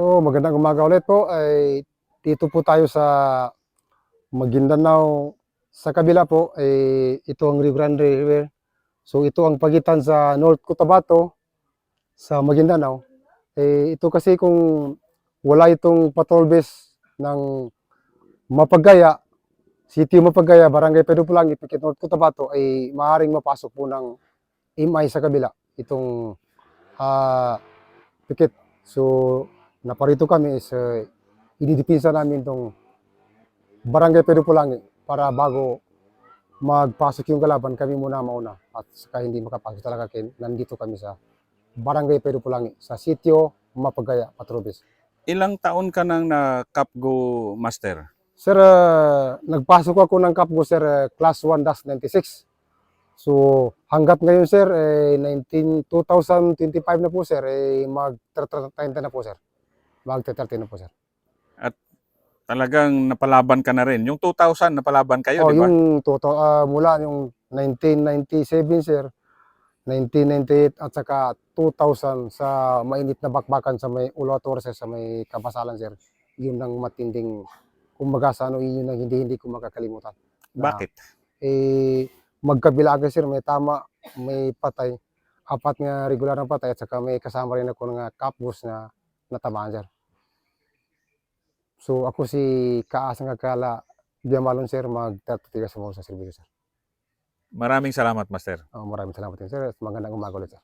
So, magandang umaga ulit po. Ay, dito po tayo sa Maguindanao. Sa kabila po, ay, ito ang Rio Grande River. So, ito ang pagitan sa North Cotabato sa Maguindanao. Eh, ito kasi kung wala itong patrol base ng Mapagaya, City Mapagaya, Barangay Pedro Pulangit, Pikit North Cotabato, ay maaaring mapasok po ng MI sa kabila. Itong ah, Pikit. So, naparito kami is uh, ididipinsa namin itong Barangay Pedro Pulangi para bago magpasok yung kalaban, kami muna mauna. At saka hindi makapasok talaga kin, nandito kami sa Barangay Pedro Pulangi, sa sitio Mapagaya, Patrobis. Ilang taon ka nang na Capgo Master? Sir, uh, nagpasok ako ng Kapgo, sir, uh, class 1-96. So, hanggat ngayon, sir, eh, 19, 2025 na po, sir, eh, mag-30 na po, sir. Mag-30 na po, sir. Talagang napalaban ka na rin. Yung 2000, napalaban kayo, oh, di ba? yung toto, ah, mula yung 1997, sir, 1998 at saka 2000 sa mainit na bakbakan sa may Ulator, sir, sa may Kabasalan, sir. Yun ang matinding, kumbaga sa ano, yun ang hindi, hindi ko makakalimutan. Na, Bakit? Eh, magkabila sir, may tama, may patay. Apat nga regular na patay at saka may kasama rin ako ng kapbus na natamaan, sir. So ako si Kaasang Kakala Diamalon, sir, magtatigas mo sa servisyo, sir. Maraming salamat, Master. Oh, maraming salamat din, sir. Magandang umaga ulit, sir.